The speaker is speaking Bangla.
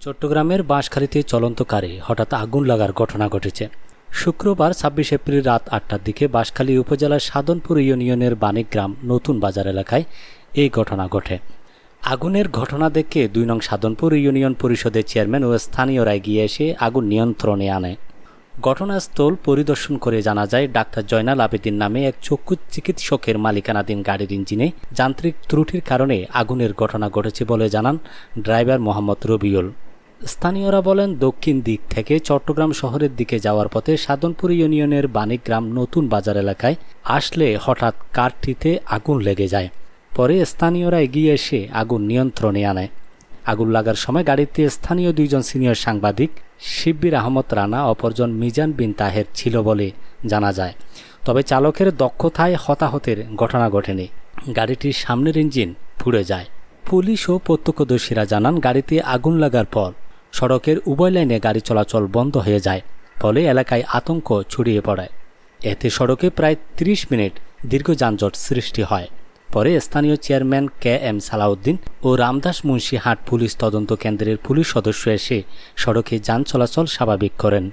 চট্টগ্রামের বাঁশখালীতে চলন্ত কারে হঠাৎ আগুন লাগার ঘটনা ঘটেছে। শুক্রবার ছাব্বিশ এপ্রিল রাত আটটার দিকে বাঁশখালী উপজেলার সাধনপুর ইউনিয়নের বাণিগ্রাম নতুন বাজার এলাকায় এই ঘটনা ঘটে। আগুনের ঘটনা দেখে দুই নং সাধনপুর ইউনিয়ন পরিষদের চেয়ারম্যান ও স্থানীয়রা গিয়ে এসে আগুন নিয়ন্ত্রণে আনে। ঘটনাস্থল পরিদর্শন করে জানা যায়, ডাক্তার জয়নাল আবেদিন নামে এক চক্ষু চিকিৎসকের মালিকানাধীন গাড়ির ইঞ্জিনে যান্ত্রিক ত্রুটির কারণে আগুনের ঘটনা ঘটেছে বলে জানান ড্রাইভার মোহাম্মদ রবিউল। স্থানীয়রা বলেন, দক্ষিণ দিক থেকে চট্টগ্রাম শহরের দিকে যাওয়ার পথে সাধনপুর ইউনিয়নের বাণিগ্রাম নতুন বাজার এলাকায় আসলে হঠাৎ কারটিতে আগুন লেগে যায়। পরে স্থানীয়রা এগিয়ে এসে আগুন নিয়ন্ত্রণে আনে। আগুন লাগার সময় গাড়িতে স্থানীয় দুইজন সিনিয়র সাংবাদিক শিব্বির আহমদ রানা, অপরজন মিজান বিন তাহের ছিল বলে জানা যায়। তবে চালকের দক্ষতায় হতাহতের ঘটনা ঘটেনি। গাড়িটির সামনের ইঞ্জিন ফুড়ে যায়। পুলিশ ও প্রত্যক্ষদর্শীরা জানান, গাড়িতে আগুন লাগার পর সড়কের উভয় লাইনে গাড়ি চলাচল বন্ধ হয়ে যায়, ফলে এলাকায় আতঙ্ক ছড়িয়ে পড়ে। এতে সড়কে প্রায় ৩০ মিনিট দীর্ঘ যানজট সৃষ্টি হয়। পরে স্থানীয় চেয়ারম্যান কে এম সালাউদ্দিন ও রামদাস মুন্সি হাট পুলিশ তদন্ত কেন্দ্রের পুলিশ সদস্য এসে সড়কে যান চলাচল স্বাভাবিক করেন।